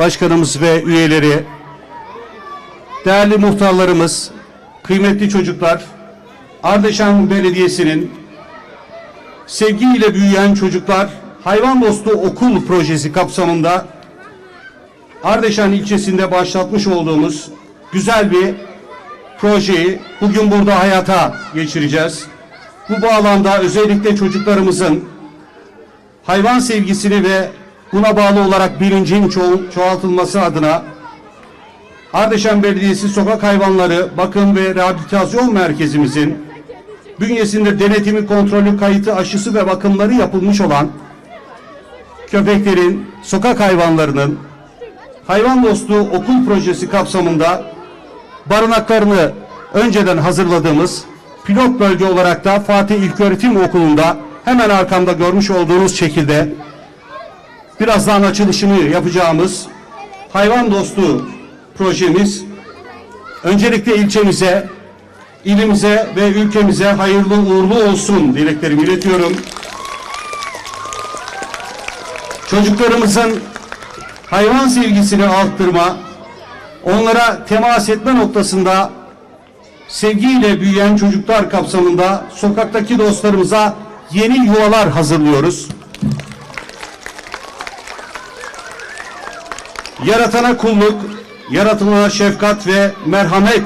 başkanımız ve üyeleri, değerli muhtarlarımız, kıymetli çocuklar, Ardeşen Belediyesi'nin sevgiyle büyüyen çocuklar hayvan dostu okul projesi kapsamında Ardeşen ilçesinde başlatmış olduğumuz güzel bir projeyi bugün burada hayata geçireceğiz. Bu bağlamda özellikle çocuklarımızın hayvan sevgisini ve buna bağlı olarak bilincin ço- çoğaltılması adına Ardeşen Belediyesi Sokak Hayvanları Bakım ve Rehabilitasyon Merkezimizin bünyesinde denetimi, kontrolü, kayıtı, aşısı ve bakımları yapılmış olan köpeklerin, sokak hayvanlarının hayvan dostu okul projesi kapsamında barınaklarını önceden hazırladığımız pilot bölge olarak da Fatih İlköğretim Okulu'nda hemen arkamda görmüş olduğunuz şekilde birazdan açılışını yapacağımız hayvan dostu projemiz öncelikle ilçemize, ilimize ve ülkemize hayırlı uğurlu olsun dileklerimi iletiyorum. Çocuklarımızın hayvan sevgisini arttırma, onlara temas etme noktasında sevgiyle büyüyen çocuklar kapsamında sokaktaki dostlarımıza yeni yuvalar hazırlıyoruz. Yaratana kulluk, yaratılana şefkat ve merhamet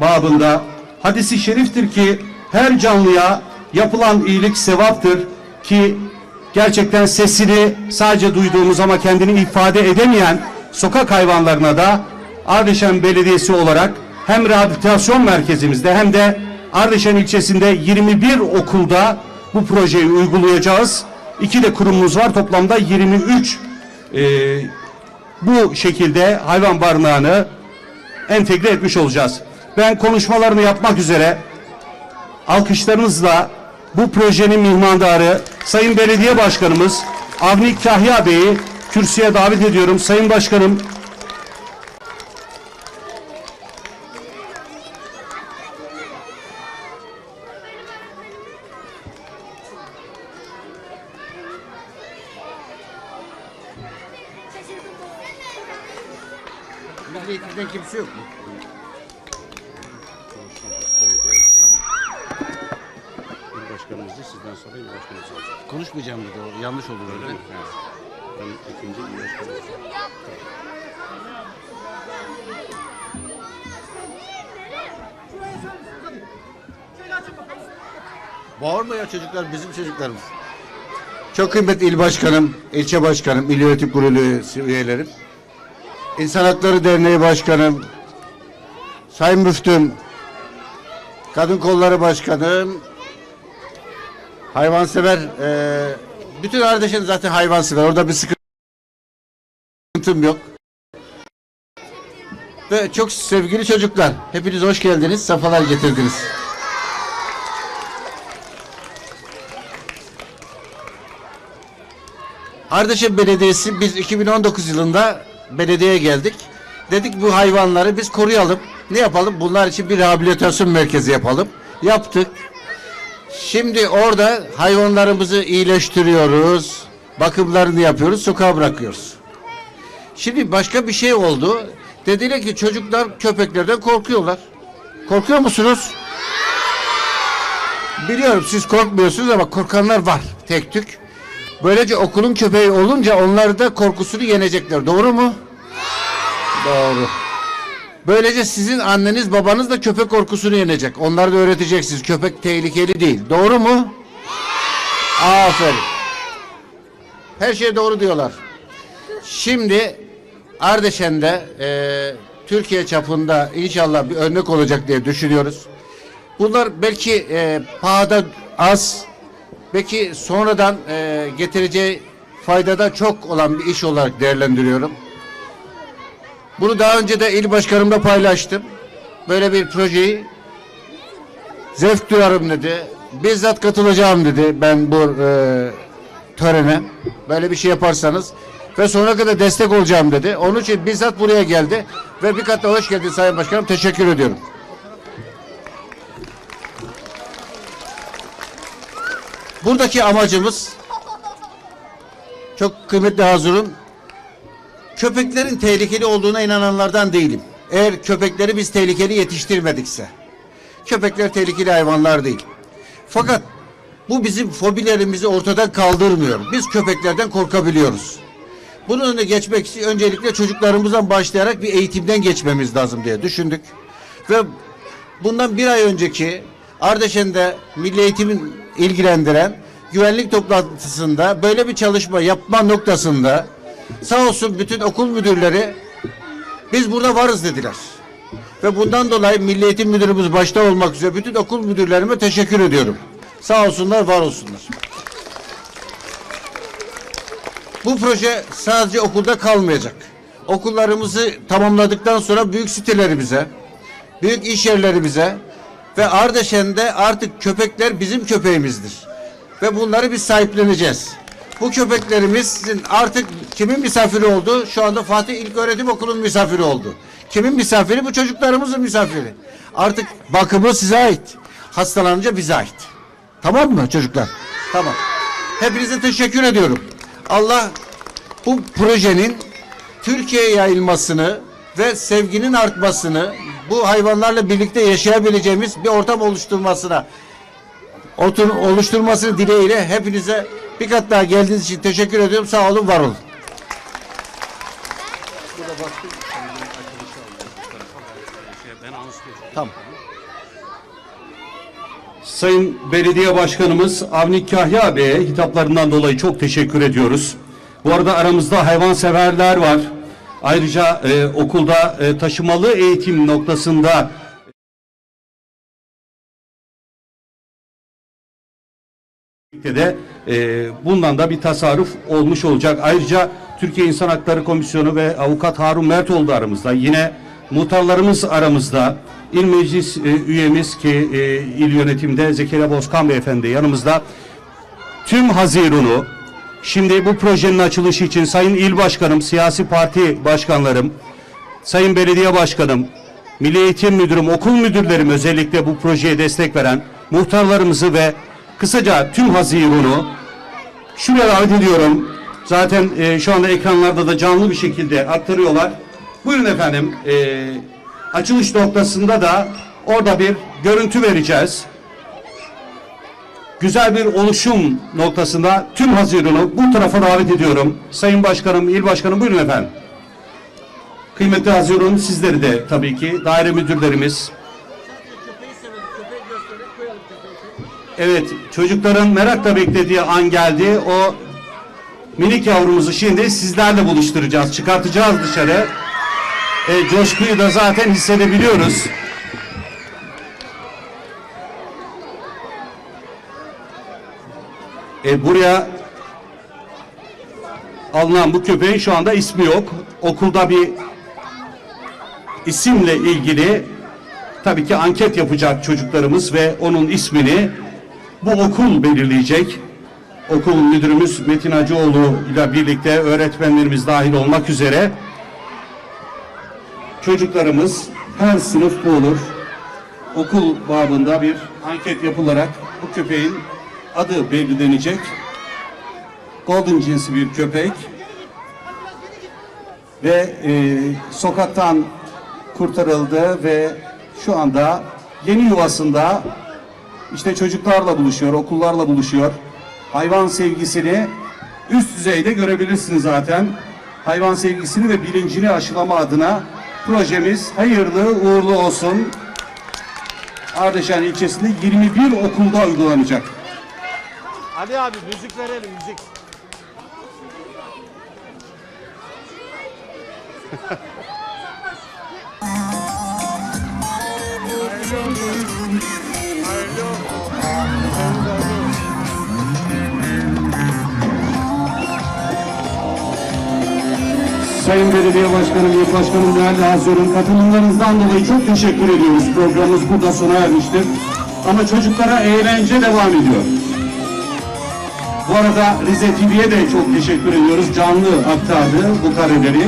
babında hadisi şeriftir ki her canlıya yapılan iyilik sevaptır ki gerçekten sesini sadece duyduğumuz ama kendini ifade edemeyen sokak hayvanlarına da Ardeşen Belediyesi olarak hem rehabilitasyon merkezimizde hem de Ardeşen ilçesinde 21 okulda bu projeyi uygulayacağız. İki de kurumumuz var. Toplamda 23 e, bu şekilde hayvan barınağını entegre etmiş olacağız. Ben konuşmalarını yapmak üzere alkışlarınızla bu projenin mihmandarı Sayın Belediye Başkanımız Avni Kahya Bey'i kürsüye davet ediyorum. Sayın Başkanım Milliyetçiden kimse yok mu? İl başkanımızı sizden sonra il başkanımız olacak. Konuşmayacağım dedi o. Yanlış olur öyle. Mi? Evet. Ben ikinci il başkanı olacağım. Bağırma ya çocuklar bizim çocuklarımız. Çok kıymetli il başkanım, ilçe başkanım, il yönetim kurulu üyelerim. İnsan Hakları Derneği Başkanım, Sayın Müftüm, Kadın Kolları Başkanım, hayvansever, eee bütün kardeşin zaten hayvansever. Orada bir sıkıntım yok. Ve çok sevgili çocuklar, hepiniz hoş geldiniz, safalar getirdiniz. Ardeşen Belediyesi biz 2019 yılında belediyeye geldik. Dedik bu hayvanları biz koruyalım. Ne yapalım? Bunlar için bir rehabilitasyon merkezi yapalım. Yaptık. Şimdi orada hayvanlarımızı iyileştiriyoruz. Bakımlarını yapıyoruz. Sokağa bırakıyoruz. Şimdi başka bir şey oldu. Dediler ki çocuklar köpeklerden korkuyorlar. Korkuyor musunuz? Biliyorum siz korkmuyorsunuz ama korkanlar var tek tük. Böylece okulun köpeği olunca onlar da korkusunu yenecekler. Doğru mu? Doğru. Böylece sizin anneniz babanız da köpek korkusunu yenecek. Onları da öğreteceksiniz. Köpek tehlikeli değil. Doğru mu? Aferin. Her şey doğru diyorlar. Şimdi Ardeşen'de e, Türkiye çapında inşallah bir örnek olacak diye düşünüyoruz. Bunlar belki e, pahada az, belki sonradan e, getireceği faydada çok olan bir iş olarak değerlendiriyorum. Bunu daha önce de il başkanımla paylaştım. Böyle bir projeyi zevk duyarım dedi. Bizzat katılacağım dedi ben bu e, törene. Böyle bir şey yaparsanız ve sonuna kadar destek olacağım dedi. Onun için bizzat buraya geldi ve bir kat hoş geldin Sayın Başkanım. Teşekkür ediyorum. Buradaki amacımız çok kıymetli hazırım. köpeklerin tehlikeli olduğuna inananlardan değilim. Eğer köpekleri biz tehlikeli yetiştirmedikse. Köpekler tehlikeli hayvanlar değil. Fakat bu bizim fobilerimizi ortadan kaldırmıyor. Biz köpeklerden korkabiliyoruz. Bunun önüne geçmek için öncelikle çocuklarımızdan başlayarak bir eğitimden geçmemiz lazım diye düşündük. Ve bundan bir ay önceki Ardeşen'de Milli Eğitim'in ilgilendiren güvenlik toplantısında böyle bir çalışma yapma noktasında sağ olsun bütün okul müdürleri biz burada varız dediler. Ve bundan dolayı Milli Eğitim Müdürümüz başta olmak üzere bütün okul müdürlerime teşekkür ediyorum. Sağ olsunlar, var olsunlar. Bu proje sadece okulda kalmayacak. Okullarımızı tamamladıktan sonra büyük sitelerimize, büyük iş yerlerimize ve Ardeşen'de artık köpekler bizim köpeğimizdir. Ve bunları biz sahipleneceğiz. Bu köpeklerimizin artık kimin misafiri oldu? Şu anda Fatih İlköğretim Okulu'nun misafiri oldu. Kimin misafiri? Bu çocuklarımızın misafiri. Artık bakımı size ait. Hastalanınca bize ait. Tamam mı çocuklar? Tamam. Hepinize teşekkür ediyorum. Allah bu projenin Türkiye'ye yayılmasını ve sevginin artmasını, bu hayvanlarla birlikte yaşayabileceğimiz bir ortam oluşturmasına otur, oluşturmasını dileğiyle hepinize bir kat daha geldiğiniz için teşekkür ediyorum. Sağ olun, var olun. Tamam. Sayın Belediye Başkanımız Avni Kahya Bey'e hitaplarından dolayı çok teşekkür ediyoruz. Bu arada aramızda hayvanseverler var. Ayrıca e, okulda e, taşımalı eğitim noktasında de e, bundan da bir tasarruf olmuş olacak. Ayrıca Türkiye İnsan Hakları Komisyonu ve Avukat Harun Mertoğlu da aramızda. Yine muhtarlarımız aramızda. İl Meclis e, üyemiz ki e, il yönetimde Zekeriya Bozkan Beyefendi yanımızda. Tüm Haziran'ı şimdi bu projenin açılışı için Sayın İl Başkanım, siyasi parti başkanlarım, Sayın Belediye Başkanım, Milli Eğitim Müdürüm, okul müdürlerim özellikle bu projeye destek veren muhtarlarımızı ve kısaca tüm Haziran'ı şuraya davet ediyorum. Zaten e, şu anda ekranlarda da canlı bir şekilde aktarıyorlar. Buyurun efendim. E, açılış noktasında da orada bir görüntü vereceğiz. Güzel bir oluşum noktasında tüm Haziran'ı bu tarafa davet ediyorum. Sayın Başkanım, İl Başkanım buyurun efendim. Kıymetli Haziran sizleri de tabii ki daire müdürlerimiz. Evet çocukların merakla beklediği an geldi. O minik yavrumuzu şimdi sizlerle buluşturacağız. Çıkartacağız dışarı. E, coşkuyu da zaten hissedebiliyoruz. E, buraya alınan bu köpeğin şu anda ismi yok. Okulda bir isimle ilgili tabii ki anket yapacak çocuklarımız ve onun ismini bu okul belirleyecek. Okul müdürümüz Metin Hacıoğlu ile birlikte öğretmenlerimiz dahil olmak üzere çocuklarımız her sınıf bu olur. Okul babında bir anket yapılarak bu köpeğin adı belirlenecek. Golden cinsi bir köpek ve e, sokaktan kurtarıldı ve şu anda yeni yuvasında işte çocuklarla buluşuyor, okullarla buluşuyor. Hayvan sevgisini üst düzeyde görebilirsiniz zaten. Hayvan sevgisini ve bilincini aşılama adına projemiz hayırlı uğurlu olsun. Ardeşen ilçesinde 21 okulda uygulanacak. Ali abi müzik verelim müzik. Sayın Belediye Başkanım, İl Başkanım, değerli Hazır'ın katılımlarınızdan dolayı çok teşekkür ediyoruz. Programımız burada sona ermiştir. Ama çocuklara eğlence devam ediyor. Bu arada Rize TV'ye de çok teşekkür ediyoruz. Canlı aktardı bu kareleri.